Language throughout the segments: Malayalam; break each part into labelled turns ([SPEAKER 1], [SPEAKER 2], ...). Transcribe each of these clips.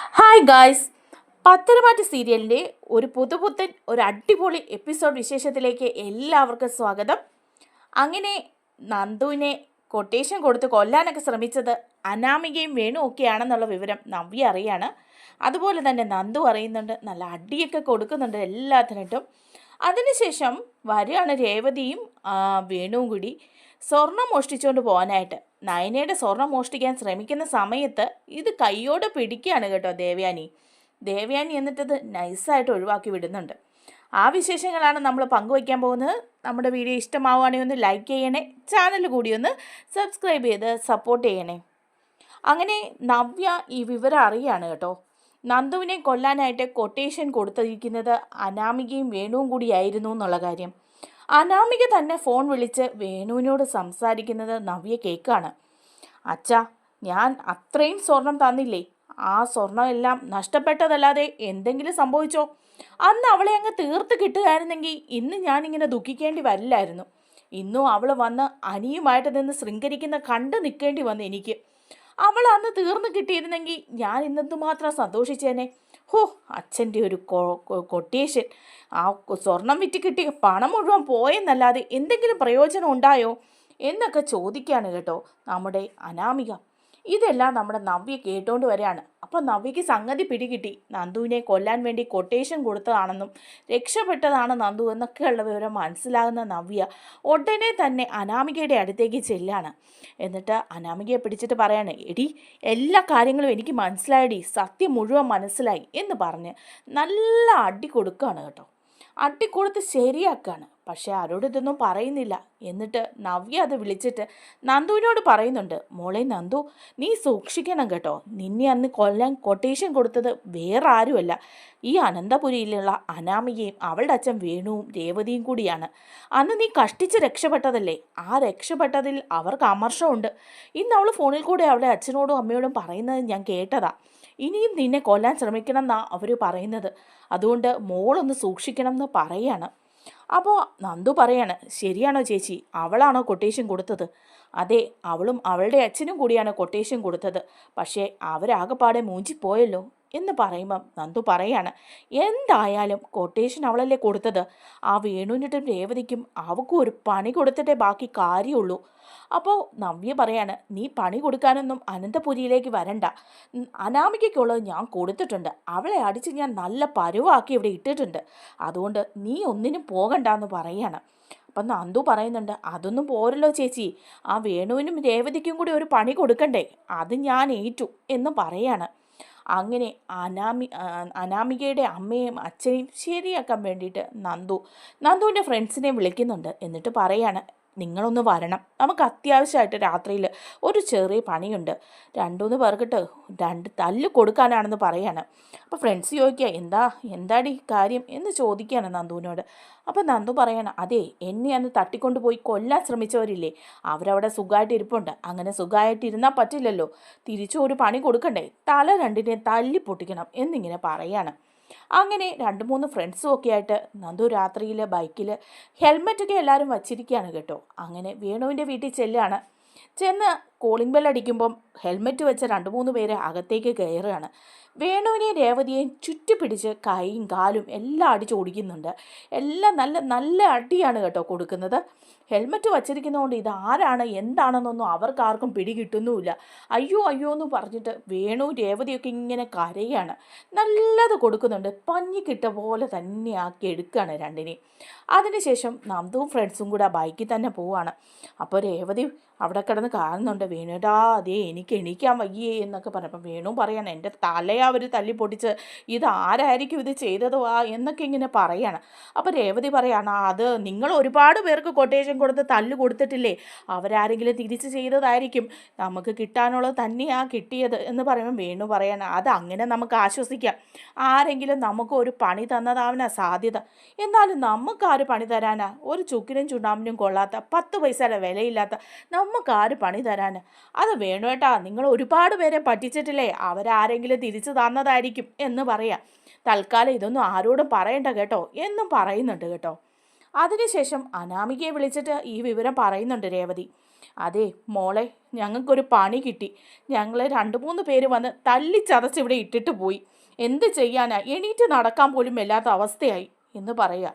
[SPEAKER 1] ഹായ് ഗായ്സ് പത്തരമാറ്റ് സീരിയലിന്റെ ഒരു പുതുപുത്തൻ ഒരു അടിപൊളി എപ്പിസോഡ് വിശേഷത്തിലേക്ക് എല്ലാവർക്കും സ്വാഗതം. അങ്ങനെ നന്ദുവിനെ കൊട്ടേഷൻ കൊടുത്ത് കൊല്ലാനൊക്കെ ശ്രമിച്ചത് അനാമികയും വേണു ഒക്കെയാണെന്നുള്ള വിവരം നവ്യ അറിയാണ്. അതുപോലെ തന്നെ നന്ദു അറിയുന്നുണ്ട് നല്ല അടിയൊക്കെ കൊടുക്കുന്നുണ്ട് എല്ലാത്തിനിട്ടും. അതിനുശേഷം വരികയാണ് രേവതിയും വേണുവും കൂടി. സ്വർണം മോഷ്ടിച്ചുകൊണ്ട് പോകാനായിട്ട്. നയനയുടെ സ്വർണം മോഷ്ടിക്കാൻ ശ്രമിക്കുന്ന സമയത്ത് ഇത് കൈയോടെ പിടിക്കുകയാണ് കേട്ടോ ദേവയാനി. ദേവയാനി എന്നിട്ടത് നൈസായിട്ട് ഒഴിവാക്കി വിടുന്നുണ്ട്. ആ വിശേഷങ്ങളാണ് നമ്മൾ പങ്കുവയ്ക്കാൻ പോകുന്നത്. നമ്മുടെ വീഡിയോ ഇഷ്ടമാവുകയാണെങ്കിൽ ഒന്ന് ലൈക്ക് ചെയ്യണേ ചാനൽ കൂടി ഒന്ന് സബ്സ്ക്രൈബ് ചെയ്ത് സപ്പോർട്ട് ചെയ്യണേ. അങ്ങനെ നവ്യ ഈ വിവരം അറിയാണ് കേട്ടോ. നന്ദുവിനെ കൊല്ലാനായിട്ട് കൊട്ടേഷൻ കൊടുത്തിരിക്കുന്നത് അനാമികയും വേണുവും കൂടിയായിരുന്നു എന്നുള്ള കാര്യം. അനാമിക തന്നെ ഫോൺ വിളിച്ച് വേണുവിനോട് സംസാരിക്കുന്നത് നവ്യ കേക്കാണ്. അച്ഛാ ഞാൻ അത്രയും സ്വർണം തന്നില്ലേ? ആ സ്വർണം എല്ലാം നഷ്ടപ്പെട്ടതല്ലാതെ എന്തെങ്കിലും സംഭവിച്ചോ? അന്ന് അവളെ അങ്ങ് തീർത്ത് കിട്ടുകയായിരുന്നെങ്കിൽ ഇന്ന് ഞാനിങ്ങനെ ദുഃഖിക്കേണ്ടി വരില്ലായിരുന്നു. ഇന്നും അവൾ വന്ന് അനിയുമായിട്ട് നിന്ന് ശൃംഖരിക്കുന്ന കണ്ടു നിൽക്കേണ്ടി വന്നു എനിക്ക്. അവൾ അന്ന് തീർന്നു കിട്ടിയിരുന്നെങ്കിൽ ഞാൻ ഇന്നെന്തുമാത്രം സന്തോഷിച്ചേനെ? ഹോ അച്ഛന്റെ ഒരു കൊട്ടേഷൻ ആ സ്വർണം വിറ്റ് കിട്ടിയ പണം മുഴുവൻ പോയെന്നല്ലാതെ എന്തെങ്കിലും പ്രയോജനം ഉണ്ടായോ? എന്നൊക്കെ ചോദിക്കുകയാണ് കേട്ടോ നമ്മുടെ അനാമിക. ഇതെല്ലാം നമ്മുടെ നവ്യ കേട്ടോണ്ട് വരികയാണ് അപ്പോൾ നവ്യക്ക് സംഗതി പിടികിട്ടി. നന്ദുവിനെ കൊല്ലാൻ വേണ്ടി കൊട്ടേഷൻ കൊടുത്തതാണെന്നും രക്ഷപ്പെട്ടതാണ് നന്ദു എന്നൊക്കെയുള്ള വിവരം മനസ്സിലാകുന്ന നവ്യ ഉടനെ തന്നെ അനാമികയുടെ അടുത്തേക്ക് ചെല്ലാണ്. എന്നിട്ട് അനാമികയെ പിടിച്ചിട്ട് പറയാണ് എടി എല്ലാ കാര്യങ്ങളും എനിക്ക് മനസ്സിലായടി. സത്യം മുഴുവൻ മനസ്സിലായി എന്ന് പറഞ്ഞ് നല്ല അടി കൊടുക്കുകയാണ് കേട്ടോ. അടി കൊടുത്ത് ശരിയാക്കാണ്. പക്ഷെ ആരോടും ഇതൊന്നും പറയുന്നില്ല. എന്നിട്ട് നവ്യ അത് വിളിച്ചിട്ട് നന്ദുവിനോട് പറയുന്നുണ്ട്. മോളെ നന്ദു നീ സൂക്ഷിക്കണം കേട്ടോ. നിന്നെ അന്ന് കൊല്ലാൻ കൊട്ടേഷൻ കൊടുത്തത് വേറെ ആരുമല്ല ഈ അനന്തപുരിയിലുള്ള അനാമികയും അവളുടെ അച്ഛൻ വേണുവും രേവതിയും കൂടിയാണ്. അന്ന് നീ കഷ്ടിച്ച് രക്ഷപ്പെട്ടതല്ലേ? ആ രക്ഷപ്പെട്ടതിൽ അവർക്ക് അമർഷമുണ്ട്. ഇന്ന് അവൾ ഫോണിൽ കൂടെ അവളുടെ അച്ഛനോടും അമ്മയോടും പറയുന്നത് ഞാൻ കേട്ടതാ. ഇനിയും നിന്നെ കൊല്ലാൻ ശ്രമിക്കണം എന്നാ അവർ പറയുന്നത്. അതുകൊണ്ട് മോളൊന്ന് സൂക്ഷിക്കണം എന്ന് പറയാണ്. അപ്പോൾ നന്ദു പറയാണ് ശരിയാണോ ചേച്ചി? അവളാണോ കൊട്ടേഷൻ കൊടുത്തത്? അതെ അവളും അവളുടെ അച്ഛനും കൂടിയാണ് കൊട്ടേഷൻ കൊടുത്തത്. പക്ഷേ അവരാകെപ്പാടെ മൂഞ്ചിപ്പോയല്ലോ? എന്ന് പറയുമ്പം നന്ദു പറയാണ് എന്തായാലും കൊട്ടേഷൻ അവളല്ലേ കൊടുത്തത്. ആ വേണുവിനിട്ടും രേവതിക്കും അവക്കും ഒരു പണി കൊടുത്തിട്ടേ ബാക്കി കാര്യമുള്ളൂ. അപ്പോൾ നവ്യ പറയാണ് നീ പണി കൊടുക്കാനൊന്നും അനന്തപുരിയിലേക്ക് വരണ്ട. അനാമികയ്ക്കുള്ളത് ഞാൻ കൊടുത്തിട്ടുണ്ട്. അവളെ അടിച്ച് ഞാൻ നല്ല പരുവാക്കി ഇവിടെ ഇട്ടിട്ടുണ്ട്. അതുകൊണ്ട് നീ ഒന്നിനും പോകണ്ട എന്ന് പറയാണ്. അപ്പം നന്ദു പറയുന്നുണ്ട് അതൊന്നും പോരല്ലോ ചേച്ചി. ആ വേണുവിനും രേവതിക്കും കൂടി ഒരു പണി കൊടുക്കണ്ടേ? അത് ഞാൻ ഏറ്റു എന്ന് പറയാണ്. അങ്ങനെ അനാമി അനാമികയുടെ അമ്മയും അച്ഛനെയും ശരിയാക്കാൻ വേണ്ടിയിട്ട് നന്ദു നന്ദുവിന്റെ ഫ്രണ്ട്സിനെ വിളിക്കുന്നുണ്ട്. എന്നിട്ട് പറയാണ് നിങ്ങളൊന്ന് വരണം. നമുക്ക് അത്യാവശ്യമായിട്ട് രാത്രിയിൽ ഒരു ചെറിയ പണിയുണ്ട്. രണ്ടുമൂന്ന് പേർക്കിട്ട് രണ്ട് തല്ല് കൊടുക്കാനാണെന്ന് പറയാണ്. അപ്പോൾ ഫ്രണ്ട്സ് ചോദിക്കുക എന്താ എന്താടി കാര്യം? എന്ന് ചോദിക്കുകയാണ് നന്ദുവിനോട്. അപ്പോൾ നന്ദു പറയാണ് അതെ എന്നെ അന്ന് തട്ടിക്കൊണ്ട് പോയി കൊല്ലാൻ ശ്രമിച്ചവരില്ലേ? അവരവിടെ സുഖമായിട്ട് ഇരിപ്പുണ്ട്. അങ്ങനെ സുഖമായിട്ട് ഇരുന്നാൽ പറ്റില്ലല്ലോ. തിരിച്ചു ഒരു പണി കൊടുക്കണ്ടേ? തല രണ്ടിനെ തല്ലി പൊട്ടിക്കണം എന്നിങ്ങനെ പറയാണ്. അങ്ങനെ രണ്ട് മൂന്ന് ഫ്രണ്ട്സും ഒക്കെ ആയിട്ട് നന്ദു രാത്രിയിൽ ബൈക്കിൽ ഹെൽമെറ്റൊക്കെ എല്ലാവരും വച്ചിരിക്കുകയാണ് കേട്ടോ. അങ്ങനെ വേണുവിന്റെ വീട്ടിൽ ചെല്ലുകയാണ്. ചെന്ന് കോളിംഗ് ബെൽ അടിക്കുമ്പം ഹെൽമെറ്റ് വെച്ച രണ്ട് മൂന്ന് പേര് അകത്തേക്ക് കയറുകയാണ്. വേണുവിനെയും രേവതിയെയും ചുറ്റിപ്പിടിച്ച് കൈയും കാലും എല്ലാം അടിച്ച് ഓടിക്കുന്നുണ്ട്. എല്ലാം നല്ല നല്ല അടിയാണ് കേട്ടോ കൊടുക്കുന്നത്. ഹെൽമെറ്റ് വച്ചിരിക്കുന്നതുകൊണ്ട് ഇത് ആരാണ് എന്താണെന്നൊന്നും അവർക്ക് ആർക്കും പിടികിട്ടുന്നുമില്ല. അയ്യോ അയ്യോ എന്ന് പറഞ്ഞിട്ട് വേണു രേവതിയൊക്കെ ഇങ്ങനെ കരയാണ്. നല്ലത് കൊടുക്കുന്നുണ്ട്. പഞ്ഞിക്കിട്ട പോലെ തന്നെ ആക്കി എടുക്കുകയാണ് രണ്ടിനെയും. അതിനുശേഷം നന്ദുവും ഫ്രണ്ട്സും കൂടെ ആ ബൈക്കിൽ തന്നെ പോവാണ് അപ്പോൾ രേവതി അവിടെ കിടന്ന് കാണുന്നുണ്ട്. വേണുടാ അതേ എനിക്ക് എണീക്കാൻ വയ്യേ എന്നൊക്കെ പറഞ്ഞപ്പോൾ വേണു പറയാണ് എന്റെ തലയെ അവർ തല്ലി പൊട്ടിച്ച് ഇത് ആരായിരിക്കും ഇത് ചെയ്തത് ആ എന്നൊക്കെ ഇങ്ങനെ പറയാണ്. അപ്പോൾ രേവതി പറയാണ് അത് നിങ്ങൾ ഒരുപാട് പേർക്ക് കൊട്ടേഷൻ കൊടുത്ത് തല്ല് കൊടുത്തിട്ടില്ലേ? അവരാരെങ്കിലും തിരിച്ച് ചെയ്തതായിരിക്കും. നമുക്ക് കിട്ടാനുള്ളത് തന്നെയാണ് കിട്ടിയത്. എന്ന് പറയുമ്പോൾ വേണു പറയാണ് അത് അങ്ങനെ നമുക്ക് ആശ്വസിക്കാം. ആരെങ്കിലും നമുക്ക് ഒരു പണി തന്നതാവനാ സാധ്യത. എന്നാലും നമുക്ക് ആര് പണി തരാനാ? ഒരു ചുക്കിനും ചുണ്ണാമ്പിനും കൊള്ളാത്ത പത്ത് പൈസയുടെ വിലയില്ലാത്ത നമുക്ക് ആര് പണി അത് വേണു ഏട്ടാ നിങ്ങൾ ഒരുപാട് പേരെ പറ്റിച്ചിട്ടില്ലേ? അവരാരെങ്കിലും തിരിച്ചു തന്നതായിരിക്കും എന്ന് പറയാം. തൽക്കാലം ഇതൊന്നും ആരോടും പറയണ്ട കേട്ടോ എന്നും പറയുന്നുണ്ട് കേട്ടോ. അതിനുശേഷം അനാമികയെ വിളിച്ചിട്ട് ഈ വിവരം പറയുന്നുണ്ട് രേവതി. അതെ മോളെ ഞങ്ങൾക്കൊരു പണി കിട്ടി. ഞങ്ങൾ രണ്ട് മൂന്ന് പേര് വന്ന് തല്ലിച്ചതച്ച് ഇവിടെ ഇട്ടിട്ട് പോയി. എന്ത് ചെയ്യാനാ? എണീറ്റ് നടക്കാൻ പോലും വല്ലാത്ത അവസ്ഥയായി എന്ന് പറയുക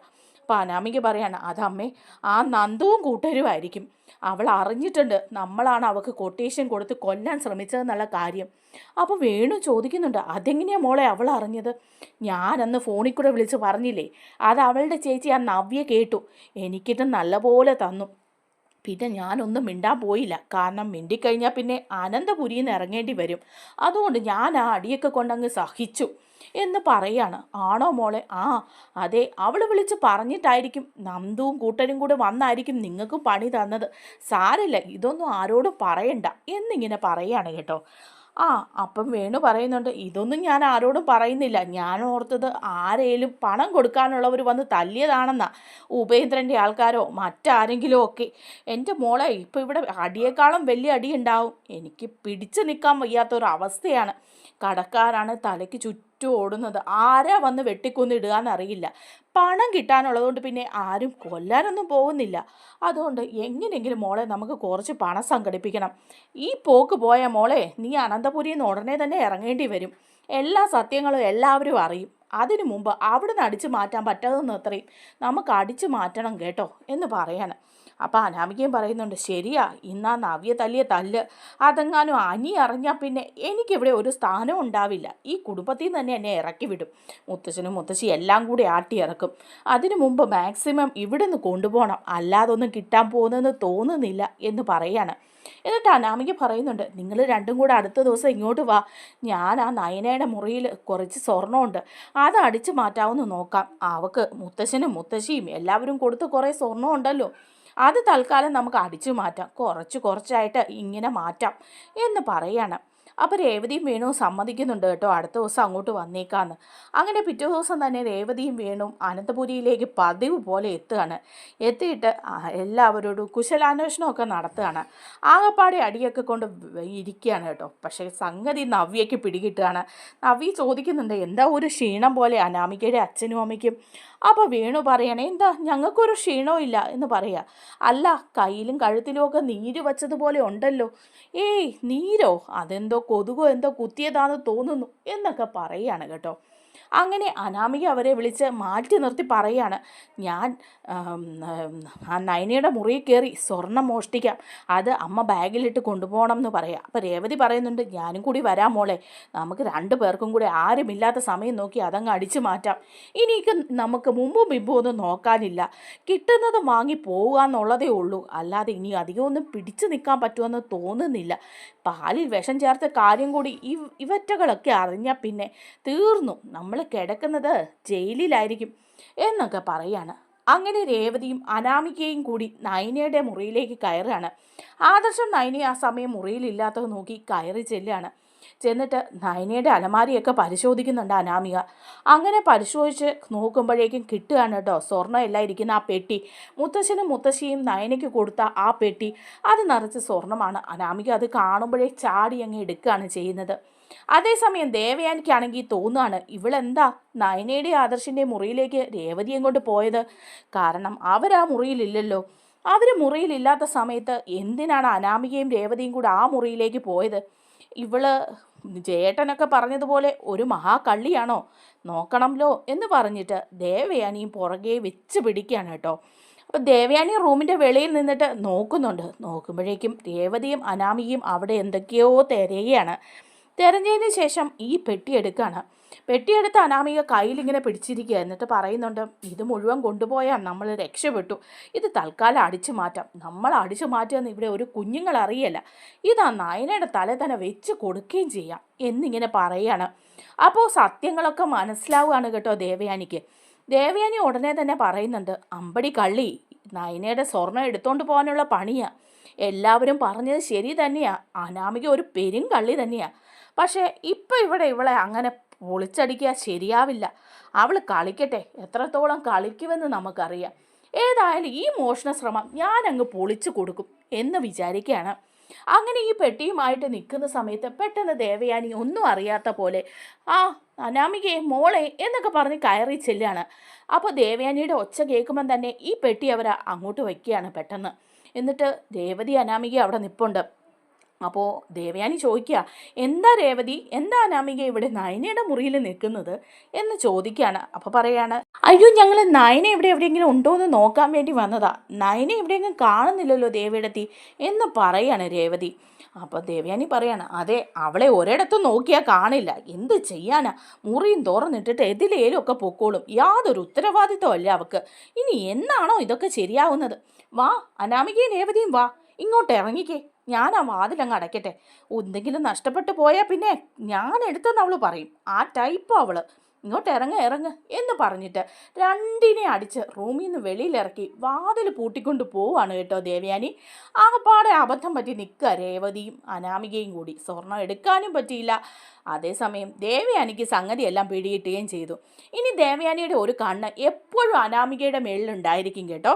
[SPEAKER 1] അനാമിക പറയാണ് അതമ്മേ ആ നന്ദുവും കൂട്ടരുമായിരിക്കും. അവൾ അറിഞ്ഞിട്ടുണ്ട് നമ്മളാണ് അവൾക്ക് കൊട്ടേഷൻ കൊടുത്ത് കൊല്ലാൻ ശ്രമിച്ചതെന്നുള്ള കാര്യം. അപ്പോൾ വേണു ചോദിക്കുന്നുണ്ട് അതെങ്ങനെയാണ് മോളെ അവൾ അറിഞ്ഞത്? ഞാനന്ന് ഫോണിൽ കൂടെ വിളിച്ച് പറഞ്ഞില്ലേ അത് അവളുടെ ചേച്ചി ആ നവ്യ കേട്ടു. എനിക്കിട്ട് നല്ലപോലെ തന്നു. പിന്നെ ഞാനൊന്നും മിണ്ടാൻ പോയില്ല. കാരണം മിണ്ടിക്കഴിഞ്ഞാൽ പിന്നെ അനന്തപുരിയിൽ നിന്ന് ഇറങ്ങേണ്ടി വരും. അതുകൊണ്ട് ഞാൻ ആ അടിയൊക്കെ കൊണ്ടങ്ങ് സഹിച്ചു എന്ന് പറയാണ്. ആണോ മോളെ? ആ അതെ. അവൾ വിളിച്ച് പറഞ്ഞിട്ടായിരിക്കും. നന്ദുവും കൂട്ടരും കൂടെ വന്നായിരിക്കും നിങ്ങൾക്ക് പണി തന്നത്. സാരല്ല ഇതൊന്നും ആരോടും പറയണ്ട എന്നിങ്ങനെ പറയാണ് കേട്ടോ. ആ അപ്പം വേണു പറയുന്നുണ്ട് ഇതൊന്നും ഞാൻ ആരോടും പറയുന്നില്ല. ഞാൻ ഓർത്തത് ആരേലും പണം കൊടുക്കാനുള്ളവർ വന്ന് തല്ലിയതാണെന്നാ. ഉപേന്ദ്രന്റെ ആൾക്കാരോ മറ്റാരെങ്കിലും ഒക്കെ. എന്റെ മോളെ ഇപ്പം ഇവിടെ അടിയേക്കാളും വലിയ അടി ഉണ്ടാവും എനിക്ക് പിടിച്ചു നിൽക്കാൻ വയ്യാത്തൊരവസ്ഥയാണ്. കടക്കാരാണ് തലയ്ക്ക് ചുറ്റും ഓടുന്നത് ആരാ വന്ന് വെട്ടിക്കൊന്നിടുക എന്നറിയില്ല. പണം കിട്ടാനുള്ളതുകൊണ്ട് പിന്നെ ആരും കൊല്ലാനൊന്നും പോകുന്നില്ല. അതുകൊണ്ട് എങ്ങനെയെങ്കിലും മോളെ നമുക്ക് കുറച്ച് പണം സംഘടിപ്പിക്കണം. ഈ പോക്ക് പോയ മോളെ നീ അനന്തപുരിയിൽ നിന്ന് ഉടനെ തന്നെ ഇറങ്ങേണ്ടി വരും. എല്ലാ സത്യങ്ങളും എല്ലാവരും അറിയും. അതിനു മുമ്പ് അവിടുന്ന് അടിച്ചു മാറ്റാൻ പറ്റാതെന്ന് അത്രയും നമുക്ക് അടിച്ചു മാറ്റണം കേട്ടോ എന്ന് പറയാണ്. അപ്പോൾ അനാമികയും പറയുന്നുണ്ട് ശരിയാ ഇന്നാ നവ്യ തല്ലിയ തല്ല്. അതെങ്ങാനും അനി അറിഞ്ഞാൽ പിന്നെ എനിക്കിവിടെ ഒരു സ്ഥാനം ഉണ്ടാവില്ല. ഈ കുടുംബത്തിൽ തന്നെ എന്നെ ഇറക്കി വിടും. മുത്തശ്ശനും മുത്തശ്ശി എല്ലാം കൂടി ആട്ടി ഇറക്കും. അതിനു മുമ്പ് മാക്സിമം ഇവിടെ നിന്ന് കൊണ്ടുപോകണം. അല്ലാതൊന്നും കിട്ടാൻ പോകുന്നതെന്ന് തോന്നുന്നില്ല എന്ന് പറയാണ്. എന്നിട്ട് അനാമിക പറയുന്നുണ്ട് നിങ്ങൾ രണ്ടും കൂടെ അടുത്ത ദിവസം ഇങ്ങോട്ട് വാ. ഞാൻ ആ നയനയുടെ മുറിയിൽ കുറച്ച് സ്വർണമുണ്ട്. അത് അടിച്ചു മാറ്റാവുന്ന നോക്കാം. അവക്ക് മുത്തശ്ശനും മുത്തശ്ശിയും എല്ലാവരും കൊടുത്ത് കുറേ സ്വർണം ഉണ്ടല്ലോ അത് തൽക്കാലം നമുക്ക് അടിച്ചു മാറ്റാം. കുറച്ച് കുറച്ചായിട്ട് ഇങ്ങനെ മാറ്റാം എന്ന് പറയാണ്. അപ്പോൾ രേവതിയും വേണുവും സമ്മതിക്കുന്നുണ്ട് കേട്ടോ. അടുത്ത ദിവസം അങ്ങോട്ട് വന്നേക്കാന്ന്. അങ്ങനെ പിറ്റേ ദിവസം തന്നെ രേവതിയും വേണും അനന്തപുരിയിലേക്ക് പതിവ് പോലെ എത്തുകയാണ്. എത്തിയിട്ട് എല്ലാവരോടും കുശലാന്വേഷണമൊക്കെ നടത്തുകയാണ്. ആകപ്പാടെ അടിയൊക്കെ കൊണ്ട് ഇരിക്കുകയാണ് കേട്ടോ. പക്ഷേ സംഗതി നവ്യയ്ക്ക് പിടികിട്ടുകയാണ്. നവ്യ ചോദിക്കുന്നുണ്ട് എന്താ ഒരു ക്ഷീണം പോലെ അനാമികയുടെ അച്ഛനും അമ്മയ്ക്കും? അപ്പോൾ വീണു പറയണേ എന്താ ഞങ്ങൾക്കൊരു ക്ഷീണവും ഇല്ല എന്ന് പറയാ. അല്ല കയ്യിലും കഴുത്തിലും ഒക്കെ നീര് വച്ചതുപോലെ ഉണ്ടല്ലോ. ഏയ് നീരോ? അതെന്തോ കൊതുകോ എന്തോ കുത്തിയതാണെന്ന് തോന്നുന്നു എന്നൊക്കെ പറയുകയാണ് കേട്ടോ. അങ്ങനെ അനാമിക അവരെ വിളിച്ച് മാറ്റി നിർത്തി പറയാണ് ഞാൻ ആം, നൈനയുടെ മുറിയിൽ കയറി സ്വർണം മോഷ്ടിക്കാം അത് അമ്മ ബാഗിലിട്ട് കൊണ്ടുപോകണം എന്ന് പറയാം. അപ്പോൾ രേവതി പറയുന്നുണ്ട് ഞാനും കൂടി വരാം മോളെ നമുക്ക് രണ്ടു പേർക്കും കൂടി ആരുമില്ലാത്ത സമയം നോക്കി അതങ്ങ് അടിച്ചു മാറ്റാം. ഇനിക്ക് നമുക്ക് മുമ്പും പിമ്പും ഒന്നും നോക്കാനില്ല. കിട്ടുന്നത് വാങ്ങി പോവുക എന്നുള്ളതേ ഉള്ളൂ. അല്ലാതെ ഇനി അധികമൊന്നും പിടിച്ചു നിൽക്കാൻ പറ്റുമെന്ന് തോന്നുന്നില്ല. പാലിൽ വിഷം ചേർത്ത കാര്യം കൂടി ഈ ഇവറ്റകളൊക്കെ അറിഞ്ഞാൽ പിന്നെ തീർന്നു. നമ്മൾ കിടക്കുന്നത് ജയിലിലായിരിക്കും എന്നൊക്കെ പറയാണ്. അങ്ങനെ രേവതിയും അനാമികയും കൂടി നയനയുടെ മുറിയിലേക്ക് കയറുകയാണ്. ആദർശം നയനയെ ആ സമയം മുറിയിലില്ലാത്തത് നോക്കി കയറി ചെല്ലുകയാണ്. ചെന്നിട്ട് നയനയുടെ അലമാരിയൊക്കെ പരിശോധിക്കുന്നുണ്ട് അനാമിക. അങ്ങനെ പരിശോധിച്ച് നോക്കുമ്പോഴേക്കും കിട്ടുകയാണ് കേട്ടോ സ്വർണം എല്ലാം ഇരിക്കുന്ന ആ പെട്ടി. മുത്തശ്ശനും മുത്തശ്ശിയും നയനയ്ക്ക് കൊടുത്ത ആ പെട്ടി അത് നിറച്ച് സ്വർണമാണ്. അനാമിക അത് കാണുമ്പോഴേ ചാടി അങ്ങ് എടുക്കുകയാണ് ചെയ്യുന്നത്. അതേസമയം ദേവയാനിക്കാണെങ്കിൽ തോന്നുകയാണ് ഇവളെന്താ നയനയുടെ ആദർശിന്റെ മുറിയിലേക്ക് രേവതിയും കൊണ്ട് പോയത്? കാരണം അവരാ മുറിയിലില്ലല്ലോ. അവർ മുറിയിലില്ലാത്ത സമയത്ത് എന്തിനാണ് അനാമികയും രേവതിയും കൂടെ ആ മുറിയിലേക്ക് പോയത്? ഇവൾ ജേട്ടനൊക്കെ പറഞ്ഞതുപോലെ ഒരു മഹാകള്ളിയാണോ? നോക്കണമല്ലോ എന്ന് പറഞ്ഞിട്ട് ദേവയാനിയും പുറകെ വെച്ച് പിടിക്കുകയാണ് കേട്ടോ. അപ്പോൾ ദേവയാനി റൂമിന്റെ വെളിയിൽ നിന്നിട്ട് നോക്കുന്നുണ്ട്. നോക്കുമ്പോഴേക്കും രേവതിയും അനാമിയും അവിടെ എന്തൊക്കെയോ തിരയുകയാണ്. തിരഞ്ഞതിന് ശേഷം ഈ പെട്ടി എടുക്കുകയാണ്. പെട്ടിയെടുത്ത് അനാമിക കയ്യിലിങ്ങനെ പിടിച്ചിരിക്കുക എന്നിട്ട് പറയുന്നുണ്ട് ഇത് മുഴുവൻ കൊണ്ടുപോയാൽ നമ്മൾ രക്ഷപ്പെട്ടു. ഇത് തൽക്കാലം അടിച്ചു മാറ്റാം. നമ്മൾ അടിച്ചു മാറ്റുമെന്ന് ഇവിടെ ഒരു കുഞ്ഞുങ്ങൾ അറിയല്ല. ഇതാ നായനയുടെ തല തന്നെ വെച്ച് കൊടുക്കുകയും ചെയ്യാം. എന്നിങ്ങനെ പറയാണ്. അപ്പോൾ സത്യങ്ങളൊക്കെ മനസ്സിലാവുകയാണ് കേട്ടോ ദേവയാനിക്ക്. ദേവയാനി ഉടനെ തന്നെ പറയുന്നുണ്ട് അമ്പടി കള്ളി നയനയുടെ സ്വർണം എടുത്തുകൊണ്ട് പോകാനുള്ള പണിയാണ് എല്ലാവരും പറഞ്ഞത് ശരി തന്നെയാണ് അനാമിക ഒരു പെരും കള്ളി തന്നെയാണ് പക്ഷേ ഇപ്പം ഇവിടെ ഇവളെ അങ്ങനെ പൊളിച്ചടിക്കുക ശരിയാവില്ല. അവൾ കളിക്കട്ടെ. എത്രത്തോളം കളിക്കുമെന്ന് നമുക്കറിയാം. ഏതായാലും ഈ മോഷണ ശ്രമം ഞാൻ അങ്ങ് പൊളിച്ചു കൊടുക്കും എന്ന് വിചാരിക്കുകയാണ്. അങ്ങനെ ഈ പെട്ടിയുമായിട്ട് നിൽക്കുന്ന സമയത്ത് പെട്ടെന്ന് ദേവയാനി ഒന്നും അറിയാത്ത പോലെ ആ അനാമികയെ മോളെ എന്നൊക്കെ പറഞ്ഞ് കയറി ചെല്ലുകയാണ്. അപ്പോൾ ദേവയാനിയുടെ ഒച്ച കേൾക്കുമ്പം തന്നെ ഈ പെട്ടി അവർ അങ്ങോട്ട് വയ്ക്കുകയാണ് പെട്ടെന്ന്. എന്നിട്ട് ദേവതി അനാമിക അവിടെ നിപ്പുണ്ട്. അപ്പോൾ ദേവയാനി ചോദിക്കുക എന്താ രേവതി? എന്താ അനാമിക ഇവിടെ നയനയുടെ മുറിയിൽ നിൽക്കുന്നത്? എന്ന് ചോദിക്കുകയാണ്. അപ്പോൾ പറയാണ് അയ്യോ ഞങ്ങൾ നയന ഇവിടെ എവിടെയെങ്കിലും ഉണ്ടോ എന്ന് നോക്കാൻ വേണ്ടി വന്നതാ. നയന എവിടെയെങ്കിലും കാണുന്നില്ലല്ലോ ദേവിയെടുത്തി എന്ന് പറയാണ് രേവതി. അപ്പോൾ ദേവയാനി പറയാണ് അതെ അവളെ ഒരിടത്തും നോക്കിയാൽ കാണില്ല. എന്ത് ചെയ്യാനാ? മുറിയും തുറന്നിട്ടിട്ട് എതിലേലും ഒക്കെ പൊക്കോളും. യാതൊരു ഉത്തരവാദിത്വമല്ല അവക്ക്. ഇനി എന്നാണോ ഇതൊക്കെ ശരിയാവുന്നത്? വാ അനാമികയും രേവതിയും വാ. ഇങ്ങോട്ട് ഇറങ്ങിക്കേ. ഞാൻ ആ വാതിലങ്ങ് അടയ്ക്കട്ടെ. എന്തെങ്കിലും നഷ്ടപ്പെട്ടു പോയാൽ പിന്നെ ഞാൻ എടുത്തെന്ന് അവൾ പറയും. ആ ടൈപ്പ് അവൾ. ഇങ്ങോട്ട് ഇറങ്ങ ഇറങ്ങ് എന്ന് പറഞ്ഞിട്ട് രണ്ടിനെ അടിച്ച് റൂമിൽ നിന്ന് വെളിയിലിറക്കി വാതിൽ പൂട്ടിക്കൊണ്ട് പോവാണ് കേട്ടോ ദേവയാനി. ആകപ്പാടെ അബദ്ധം പറ്റി നിൽക്കുക രേവതിയും അനാമികയും കൂടി. സ്വർണം എടുക്കാനും പറ്റിയില്ല. അതേസമയം ദേവയാനിക്ക് സംഗതിയെല്ലാം പിടികിട്ടുകയും ചെയ്തു. ഇനി ദേവയാനിയുടെ ഒരു കണ്ണ് എപ്പോഴും അനാമികയുടെ മേളിലുണ്ടായിരിക്കും കേട്ടോ.